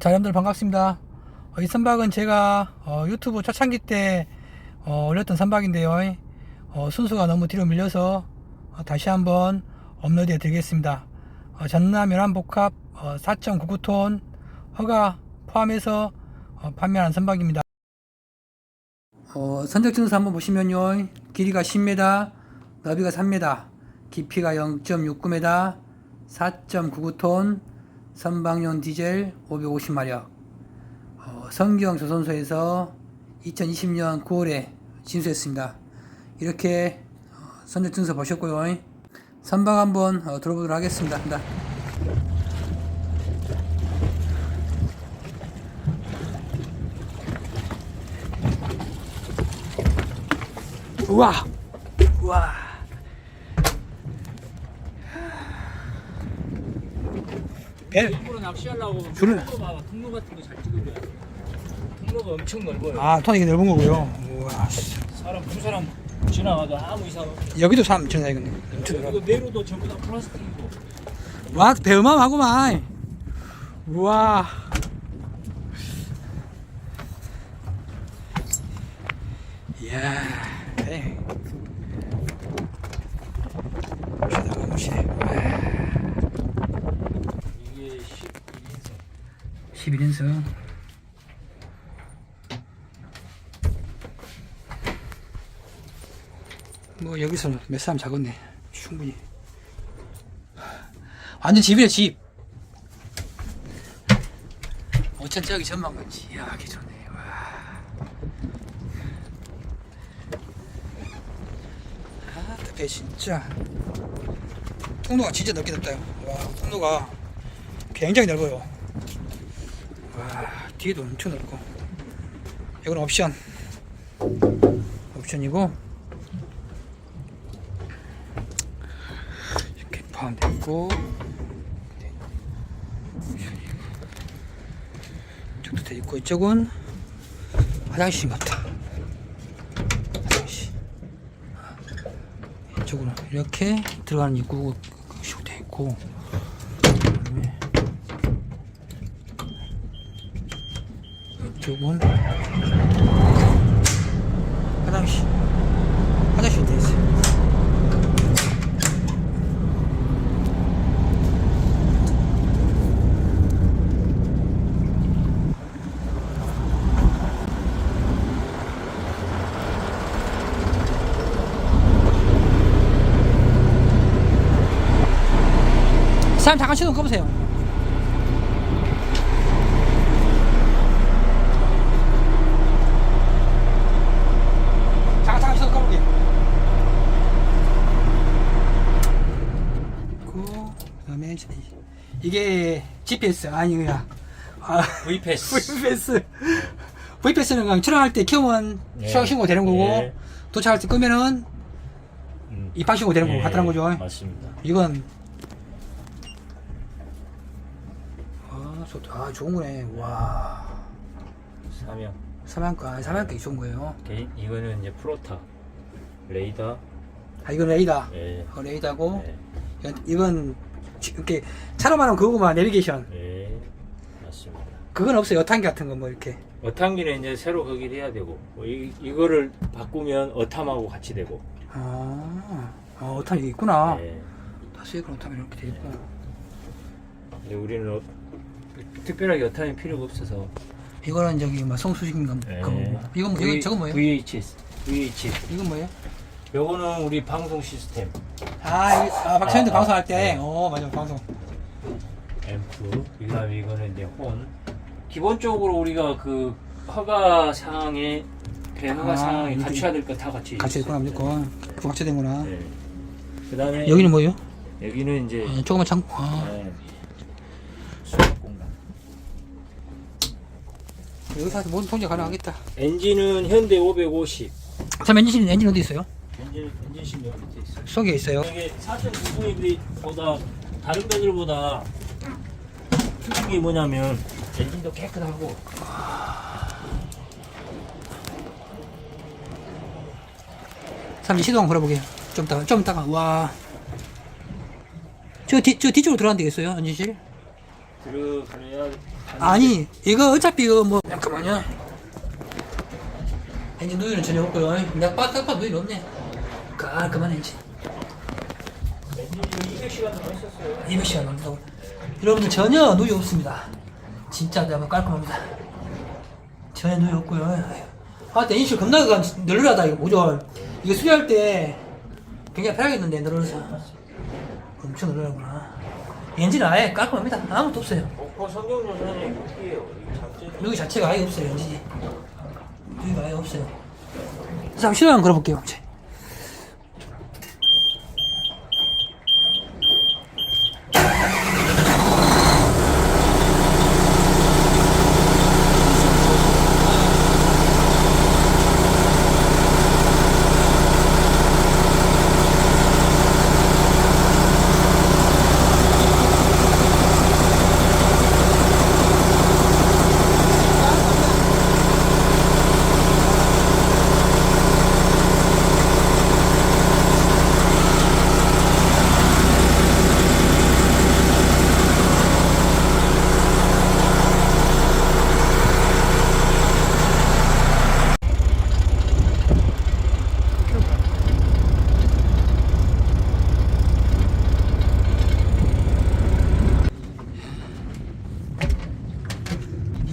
자, 여러분들 반갑습니다. 어, 이 선박은 제가 어, 유튜브 초창기 때 어, 올렸던 선박인데요. 어, 순수가 너무 뒤로 밀려서 어, 다시 한번 업로드해 드리겠습니다. 어, 전남 연안복합 어, 4.99톤 허가 포함해서 어, 판매하는 선박입니다. 어, 선적 증서 한번 보시면요. 길이가 10m, 너비가 3m, 깊이가 0.69m, 4.99톤, 선박용 디젤 550마력. 어, 성경 조선소에서 2020년 9월에 진수했습니다. 이렇게 어, 선적 증서 보셨고요. 선박 한번 어, 들어보도록 하겠습니다. 나. 우와! 우와! 배, 일부러 낚시하려고 줄을- 봐봐 통로 같은 거잘돼 통로가 엄청 넓어요 아, 톤이 넓은 거고요. 우와, 씨. 사람 두 사람 지나가도 아무 이상 없어 여기도 사람. 엄청 넓어. 이거 내로도 전부 다 플라스틱이고 와, 배어마하구만. 우와. 이야, 에이. 무시. 이게 11인승 11인승. 뭐, 여기서 몇 사람 작았네. 충분히. 완전 집이네, 집. 어쩐 저기 전망 같지. 이야, 개 좋네. 와. 아, 배 진짜. 통로가 진짜 넓게 넓다. 와, 통로가 굉장히 넓어요. 와, 뒤에도 엄청 넓고. 이건 옵션. 옵션이고. 이렇게 포함되어 있고. 이쪽도 돼 있고, 이쪽은 화장실 같다. 화장실. 이쪽으로 이렇게 들어가는 입구가 돼 있고. 그다음에 이쪽은 화장실. 화장실 돼 있어요. 사람 잠깐 시동 꺼보세요 잠깐 잠깐 시동 꺼볼게 그 다음에 이- 이게 GPS 아니야 아 V패스. V패스. V패스는 그냥 출항할 때 켜면 예. 수학 신고 되는 거고 예. 도착할 때 끄면은 음. 입항 신고 되는 거고 예, 같다는 거죠. 맞습니다. 이건. 아, 좋, 아 좋은 거네. 와. 사명 삼양가 삼양가 좋은 거예요. 게- 이거는 이제 프로타. 레이더. 아 이건 레이더. 예. 어, 레이더고. 예. 이건, 이렇게 차로만 하면 그거구만 내비게이션. 예. 맞습니다. 그건 없어요. 여탄기 같은 거 뭐 이렇게. 어탕기는 이제 새로 거기를 해야 되고 뭐 이, 이거를 바꾸면 어탐하고 같이 되고. 아 어, 어탄이 있구나. 예. 다시 그럼 어탄이 이렇게 돼 있고 근데 우리는 어, 특별하게 어탐이 필요가 없어서. 이거는 저기 뭐 성수식인가 예. 그거 뭐. 이건 뭐 이건 저건 뭐예요? VHS VH 이건 뭐예요 요거는 우리 방송 시스템. 아, 이- 아 박찬현도 아, 방송할 아, 때. 네. 어 맞아 방송. 앰프 그다음에 이거는 이제 혼. 기본적으로 우리가 그 허가 사항에 배허가 아, 사항에 이게 갖춰야 될 거 다 갖춰 같이 있구나 무조건. 그거 같이 된구나. 네. 그다음에 여기는 뭐예요? 여기는 이제 아, 조그만 창고. 아, 네. 수납 공간. 여기서 모든 통제 가능하겠다. 엔진은 현대 550 참 엔진 엔진 어디 있어요 엔진 엔진실 여기 밑에 있어요. 속에 있어요? 이게 4.9보다 다른 배들보다 특징이 뭐냐면 엔진도 깨끗하고. 삼 시동 걸어보게 좀 이따가 좀 이따가. 와. 저 뒤, 저 뒤쪽으로 들어가면 되겠어요, 엔진실? 들어가야 아니 이거 어차피 이거 뭐 잠깐만요 엔진 누유는 전혀 없고요. 내가 빠딱빠 누유는 없네 깔끔한 엔진 엔진이 200시간 동안 했었어요. 200시간 넘는다고. 여러분들 전혀 누유 없습니다. 진짜 내가 깔끔합니다. 전혀 누유 없고요. 아유. 아 근데 인실 겁나 가 널널하다 이거. 뭐죠 이거 수리할 때 굉장히 편하겠는데 널널해서. 엄청 널널하구나. 엔진은 아예 깔끔합니다. 아무것도 없어요. 여기 자체가 아예 없어요 엔진이. 여기가 아예 없어요. 한번 걸어볼게요 이제.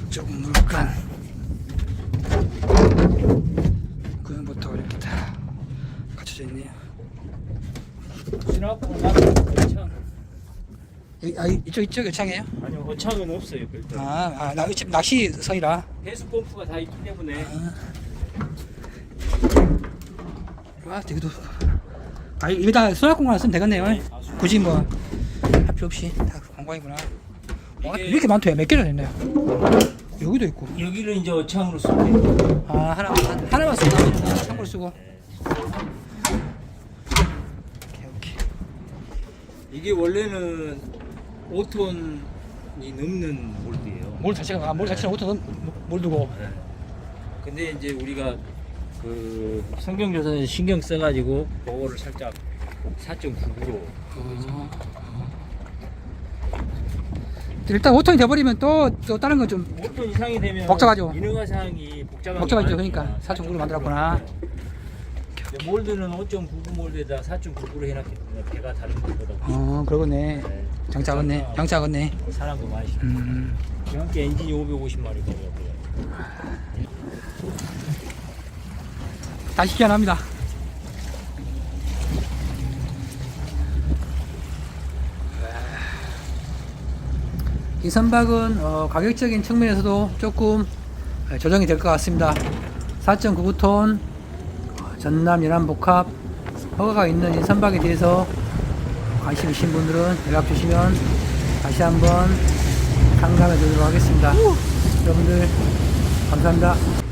이쪽 물간 구형부터 이렇게 다 갖춰져 있네요 지나고 나면. 이, 아, 이쪽 이쪽 요창이에요? 아니요, 어창은 없어요. 일단. 아, 아 나, 지금 낚시 선이라 배수 펌프가 다 있기 때문에 와 되게 도 아 이거 다 수납공간 쓰면 되겠네요 굳이 뭐 할 필요 없이 다 관광이구나 와 이게- 이렇게 많대요 몇 개나 됐나요? 여기도 있고. 여기를 이제 어창으로 쓰면 아 하나 한- 하나만 쓰고. 참고로 쓰고. 오케이 오케이. 이게 원래는 5톤이 넘는 몰드예요. 몰 자체가 아, 몰 자체가 옷도 몰 두고. 네. 근데 이제 우리가 그 성경조선에 신경 써가지고 그거를 살짝 4.9로 일단 5톤이 돼버리면 또, 또 다른 건 좀 5톤 이상이 되면 복잡하죠. 인허가 사항이 복잡하게 복잡하죠. 그러니까 4.9로 만들었구나 근데 몰드는 5.99 몰드에다 4.99로 해놨기 때문에 배가 다른 것보다 어 그러겠네 네. 장착했네 장착했네 사람도 많이 음 함께 엔진이 550마리거든요. 다시 기한합니다 이 선박은 어, 가격적인 측면에서도 조금 어, 조정이 될 것 같습니다. 4.99톤 전남 연안복합 허가가 있는 이 선박에 대해서 관심 있으신 분들은 연락 주시면 다시 한번 상담해 드리도록 하겠습니다. 여러분들 감사합니다